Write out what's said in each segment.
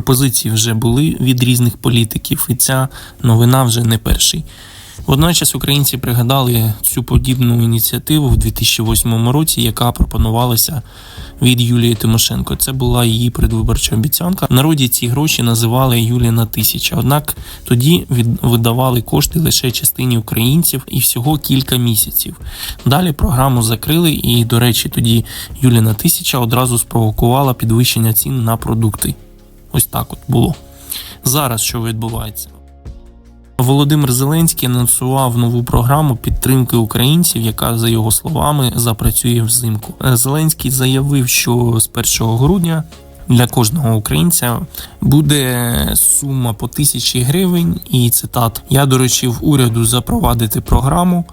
пропозиції вже були від різних політиків, і ця новина вже не перший. Водночас українці пригадали цю подібну ініціативу в 2008 році, яка пропонувалася від Юлії Тимошенко. Це була її предвиборча обіцянка. В народі ці гроші називали Юліна тисяча. Однак тоді видавали кошти лише частині українців і всього кілька місяців. Далі програму закрили, і, до речі, тоді Юліна тисяча одразу спровокувала підвищення цін на продукти. Ось так от було. Зараз що відбувається? Володимир Зеленський анонсував нову програму підтримки українців, яка, за його словами, запрацює взимку. Е, Зеленський заявив, що з 1 грудня для кожного українця буде сума по тисячі гривень. І цитат: Я доручив уряду запровадити програму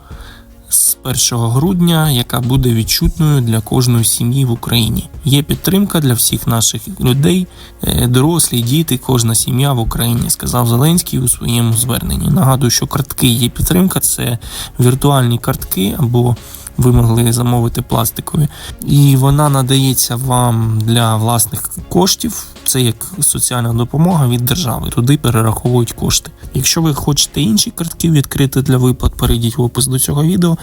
з 1 грудня, яка буде відчутною для кожної сім'ї в Україні. Є підтримка для всіх наших людей, е, дорослі, діти, кожна сім'я в Україні, сказав Зеленський у своєму зверненні. Нагадую, що картки є підтримка, це віртуальні картки або. Ви могли замовити пластикові, і вона надається вам для власних коштів. Це як соціальна допомога від держави. Туди перераховують кошти. Якщо ви хочете інші картки відкрити для виплат, перейдіть в опис до цього відео.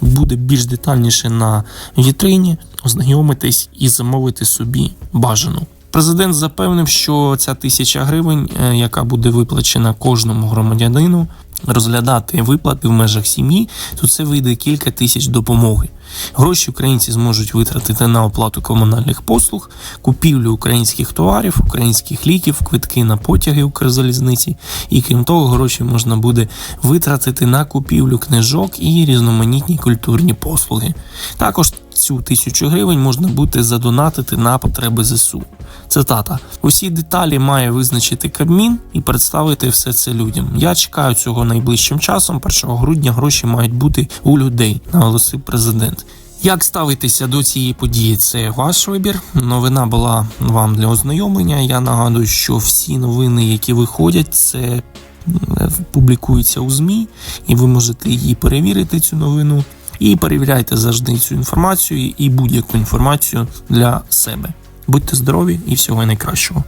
Буде більш детальніше на вітрині. Ознайомитись і замовити собі бажану. Президент запевнив, що ця тисяча гривень, е, яка буде виплачена кожному громадянину, розглядати виплати в межах сім'ї, то це вийде кілька тисяч допомоги. Гроші українці зможуть витратити на оплату комунальних послуг, купівлю українських товарів, українських ліків, квитки на потяги Укрзалізниці. І крім того, гроші можна буде витратити на купівлю книжок і різноманітні культурні послуги. Також цю тисячу гривень можна буде задонатити на потреби ЗСУ. Цитата: усі деталі має визначити Кабмін і представити все це людям. Я чекаю цього найближчим часом. 1 грудня гроші мають бути у людей, наголосив президент. Як ставитися до цієї події? Це ваш вибір. Новина була вам для ознайомлення. Я нагадую, що всі новини, які виходять, це е, публікуються у ЗМІ, і ви можете її перевірити, цю новину. І перевіряйте завжди цю інформацію і будь-яку інформацію для себе. Будьте здорові і всього найкращого.